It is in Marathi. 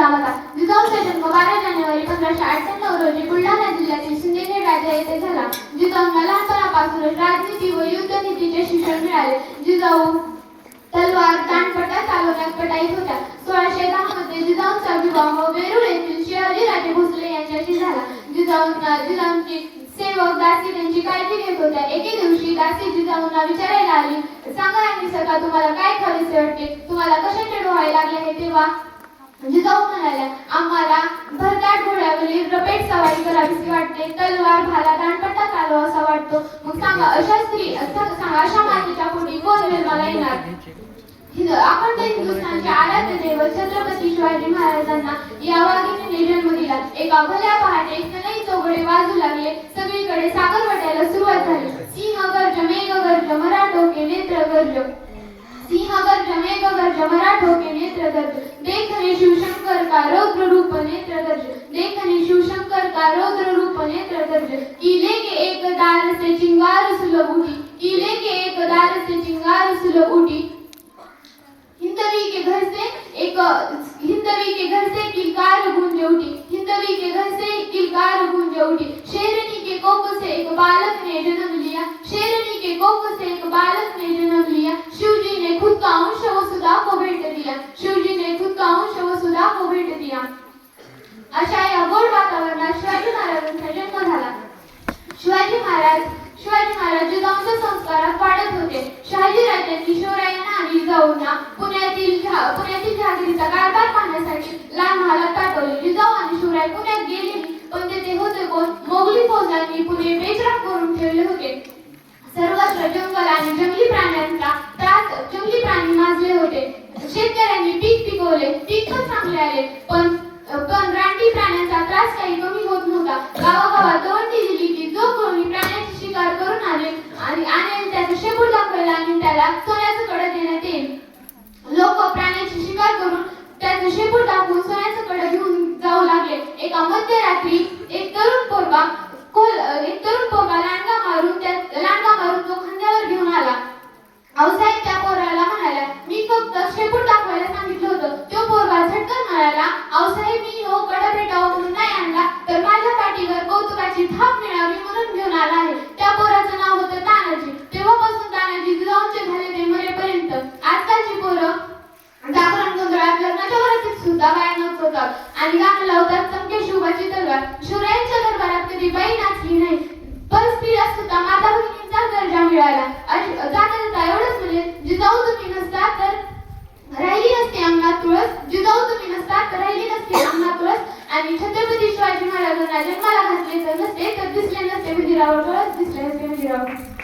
झाला जिजाऊचा जन्म बारा जानेवारी पंधराशे अठ्ठ्याण्णव रोजी बुलढाणा जिल्ह्यातील सिंदखेड राजा येथे झाला. जिजाऊंना लहानपणापासूनच राजनीती व युद्धनीतीचे शिक्षण मिळाले. जिजाऊ तलवार दांडपट्टा चालवण्यात पटाईत होत्या. सोळाशे दहा मध्ये जिजाऊंचा विवाह वेरूळ येथील शिवाजी राजे भोसले यांच्याशी झाला. जिजाऊंना जिजाऊंची सेवक दासी त्यांची काळजी घेत होत्या. एके दिवशी दासी जिजाऊंना विचारायला आली सांगा आणि सका तुम्हाला काय खरेसे वाटते? तुम्हाला कशाचे डोहाळे लागले हे तेव्हा? म्हणजे जिजाऊ म्हणाल्या आम्हाला भरदाट घोड्यावरील रपेट सवारी करावीशी वाटते. तलवार भाला दांडपट्टा चालवासा वाटतो. मग सांगा अशा स्त्री सांगा अशा मातेच्या पोटी कोण जन्माला येणार? आपण ते हिंदुस्थानचे आराध्य देव छत्रपती शिवाजी महाराजांना या वाघिणीने जन्म दिला. एका भल्या पहाटे सनई चौघडे वाजू लागले. सगळीकडे सागर वाटायला सुरुवात झाली. सिंह गर्ज मेघ गर्ज मराठोके नेत्र गर्ज सिंह गर्ज मेघ गर्ज मराठोके नेत्र गर्ज देखने का रौद्र रूप नेत्र दर्ज देखने शिवशंकर का रौद्र रूप नेत्र दर्ज किले के एक दार से चिंगार सुलभ उठी. किले के एक दार से चिंगार सुलभ उठी. हिंदवी के घर से एक हिंदवी के घर से किलकार गुण उठी हिंदवी के घर से किलकार गूंज उठी शेरनी के कोख से एक बालक ने जन्म लिया शेरनी के कोख से एक बालक ने जन्म लिया शिवजी ने खुद का अंश वसुधा को भेंट दिया शिवजी ने खुद का अंश वसुधा हो को भेंट दिया. अशा या गोड वातावरणात शिवाजी महाराजांचा जन्म झाला. शिवाजी महाराज शिवाजी महाराज जिजाऊंच्या संस्कारात पाडत होते. शहाजी राजांनी शिवरायांना आणि जिजाऊंना पुण्यातील पुण्यातील जहागिरीचा कारभार पाहण्यासाठी लाल महालात पाठवले. जिजाऊ आणि शिवराय पुण्यात गेले. पण तेथे होते कोण? मोगली फौजांनी पुणे बेचराख करून ठेवले होते. सर्वत्र जंगल आणि जंगली प्राण्यांचा त्रास जंगली प्राणी माजले होते शेतकऱ्यांनी पीक पिकवले चांगले आले पण पण रानटी प्राण्यांचा त्रास काही कमी होत नव्हता. होतात आणि गाणं लावतात चमके शिवबाची तलवार शिवरायांच्या दरबारात कधी बाई नाचली नाही. पण परस्त्रीला सुद्धा माता भगिनींचा दर्जा मिळाला. जाता जाता एवढंच म्हणजे जिजाऊ तुम्ही नसता तर राहिली नसते अंगणात तुळस. जिजाऊ तुम्ही नसता तर राहिली नसते अंगणात तुळस. आणि छत्रपती शिवाजी महाराजांना जन्माला घातले तर नसते तर दिसले नसते म्हणजे मंदिरावर तुळस दिसले नसते म्हणजे मंदिरावर